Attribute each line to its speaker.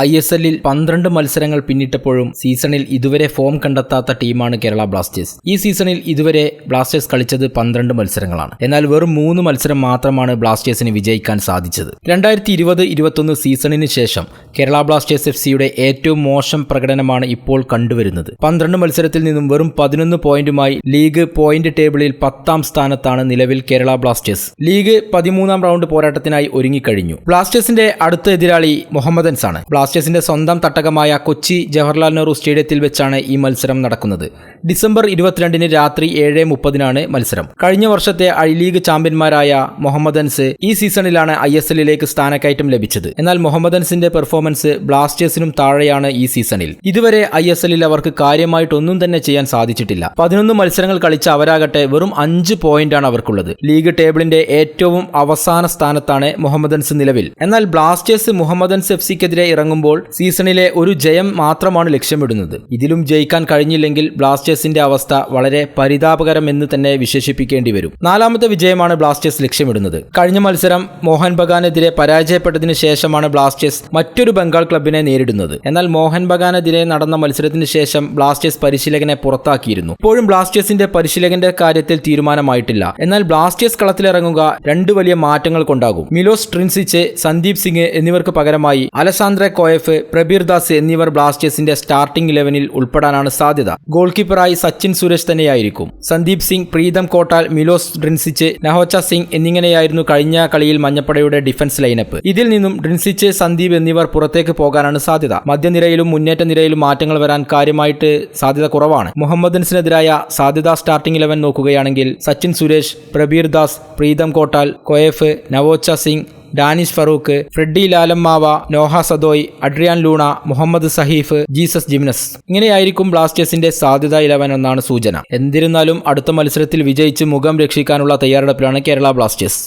Speaker 1: I S എല്ലിൽ പന്ത്രണ്ട് മത്സരങ്ങൾ പിന്നിട്ടപ്പോഴും സീസണിൽ ഇതുവരെ ഫോം കണ്ടെത്താത്ത ടീമാണ് കേരള ബ്ലാസ്റ്റേഴ്സ്. ഈ സീസണിൽ ഇതുവരെ ബ്ലാസ്റ്റേഴ്സ് കളിച്ചത് പന്ത്രണ്ട് മത്സരങ്ങളാണ്. എന്നാൽ വെറും മൂന്ന് മത്സരം മാത്രമാണ് ബ്ലാസ്റ്റേഴ്സിന് വിജയിക്കാൻ സാധിച്ചത്. രണ്ടായിരത്തി ഇരുപത് ഇരുപത്തൊന്ന് സീസണിന് ശേഷം കേരള ബ്ലാസ്റ്റേഴ്സ് എഫ് സിയുടെ ഏറ്റവും മോശം പ്രകടനമാണ് ഇപ്പോൾ കണ്ടുവരുന്നത്. പന്ത്രണ്ട് മത്സരത്തിൽ നിന്നും വെറും പതിനൊന്ന് പോയിന്റുമായി ലീഗ് പോയിന്റ് ടേബിളിൽ പത്താം സ്ഥാനത്താണ് നിലവിൽ കേരള ബ്ലാസ്റ്റേഴ്സ്. ലീഗ് പതിമൂന്നാം റൗണ്ട് പോരാട്ടത്തിനായി ഒരുങ്ങിക്കഴിഞ്ഞു. ബ്ലാസ്റ്റേഴ്സിന്റെ അടുത്ത എതിരാളി മുഹമ്മദൻസ് ആണ് ബ്ലാസ്റ്റേഴ്സിന്റെ സ്വന്തം തട്ടകമായ കൊച്ചി ജവഹർലാൽ നെഹ്റു സ്റ്റേഡിയത്തിൽ വെച്ചാണ് ഈ മത്സരം നടക്കുന്നത്. ഡിസംബർ ഇരുപത്തിരണ്ടിന് രാത്രി ഏഴ് മുപ്പതിനാണ് മത്സരം. കഴിഞ്ഞ വർഷത്തെ ഐ ലീഗ് ചാമ്പ്യന്മാരായ മുഹമ്മദൻസ് ഈ സീസണിലാണ് ഐ എസ് എല്ലിലേക്ക് സ്ഥാനക്കയറ്റം ലഭിച്ചത്. എന്നാൽ മുഹമ്മദൻസിന്റെ പെർഫോമൻസ് ബ്ലാസ്റ്റേഴ്സിനും താഴെയാണ് ഈ സീസണിൽ. ഇതുവരെ ഐ എസ് എല്ലിൽ അവർക്ക് കാര്യമായിട്ടൊന്നും തന്നെ ചെയ്യാൻ സാധിച്ചിട്ടില്ല. പതിനൊന്ന് മത്സരങ്ങൾ കളിച്ച അവരാകട്ടെ വെറും അഞ്ച് പോയിന്റാണ് അവർക്കുള്ളത്. ലീഗ് ടേബിളിന്റെ ഏറ്റവും അവസാന സ്ഥാനത്താണ് മുഹമ്മദൻസ് നിലവിൽ. എന്നാൽ ബ്ലാസ്റ്റേഴ്സ് മുഹമ്മദൻസ് എഫ് സിക്കെതിരെ ഇറങ്ങുമ്പോൾ സീസണിലെ ഒരു ജയം മാത്രമാണ് ലക്ഷ്യമിടുന്നത്. ഇതിലും ജയിക്കാൻ കഴിഞ്ഞില്ലെങ്കിൽ ബ്ലാസ്റ്റേഴ്സിന്റെ അവസ്ഥ വളരെ പരിതാപകരമെന്ന് തന്നെ വിശേഷിപ്പിക്കേണ്ടി വരും. നാലാമത്തെ വിജയമാണ് ബ്ലാസ്റ്റേഴ്സ് ലക്ഷ്യമിടുന്നത്. കഴിഞ്ഞ മത്സരം മോഹൻ ബഗാനെതിരെ പരാജയപ്പെട്ടതിന് ശേഷമാണ് ബ്ലാസ്റ്റേഴ്സ് മറ്റൊരു ബംഗാൾ ക്ലബിനെ നേരിടുന്നത്. എന്നാൽ മോഹൻ ബഗാനെതിരെ നടന്ന മത്സരത്തിന് ശേഷം ബ്ലാസ്റ്റേഴ്സ് പരിശീലകനെ പുറത്താക്കിയിരുന്നു. ഇപ്പോഴും ബ്ലാസ്റ്റേഴ്സിന്റെ പരിശീലകന്റെ കാര്യത്തിൽ തീരുമാനമായിട്ടില്ല. എന്നാൽ ബ്ലാസ്റ്റേഴ്സ് കളത്തിലിറങ്ങുക രണ്ട് വലിയ മാറ്റങ്ങൾ കൊണ്ടാകും മിലോസ് ട്രിൻസിച്ച് സന്ദീപ് സിംഗ് എന്നിവർക്ക് പകരമായി അലസാന്ദ്ര കോയഫ് പ്രബീർ ദാസ് എന്നിവർ ബ്ലാസ്റ്റേഴ്സിന്റെ സ്റ്റാർട്ടിംഗ് ഇലവനിൽ ഉൾപ്പെടാനാണ് സാധ്യത. ഗോൾ കീപ്പറായി സച്ചിൻ സുരേഷ് തന്നെയായിരിക്കും. സന്ദീപ് സിംഗ് പ്രീതം കോട്ടാൽ മിലോസ് ഡ്രിൻസിച്ച് നഹോച്ച സിംഗ് എന്നിങ്ങനെയായിരുന്നു കഴിഞ്ഞ കളിയിൽ മഞ്ഞപ്പടയുടെ ഡിഫൻസ് ലൈനപ്പ് ഇതിൽ നിന്നും ഡ്രിൻസിച്ച് സന്ദീപ് എന്നിവർ പുറത്തേക്ക് പോകാനാണ് സാധ്യത. മധ്യനിരയിലും മുന്നേറ്റ നിരയിലും മാറ്റങ്ങൾ വരാൻ കാര്യമായിട്ട് സാധ്യത കുറവാണ്. മുഹമ്മദൻസിനെതിരായ സാധ്യത സ്റ്റാർട്ടിംഗ് ഇലവൻ നോക്കുകയാണെങ്കിൽ Sachin Suresh Prabir Das Pritam Kotal Coeff Naocha Singh Danish Farooq Freddy Lallawmawma Noah Sadaoui Adrian Luna Mohammed Saheef Jesus Jimenez. ഇങ്ങനെയായിരിക്കും ബ്ലാസ്റ്റേഴ്സിന്റെ സാധ്യത ഇലവൻ എന്നാണ് സൂചന. എന്നിരുന്നാലും അടുത്ത മത്സരത്തിൽ വിജയിച്ച് മുഖം രക്ഷിക്കാനുള്ള തയ്യാറെടുപ്പിലാണ് കേരള ബ്ലാസ്റ്റേഴ്സ്.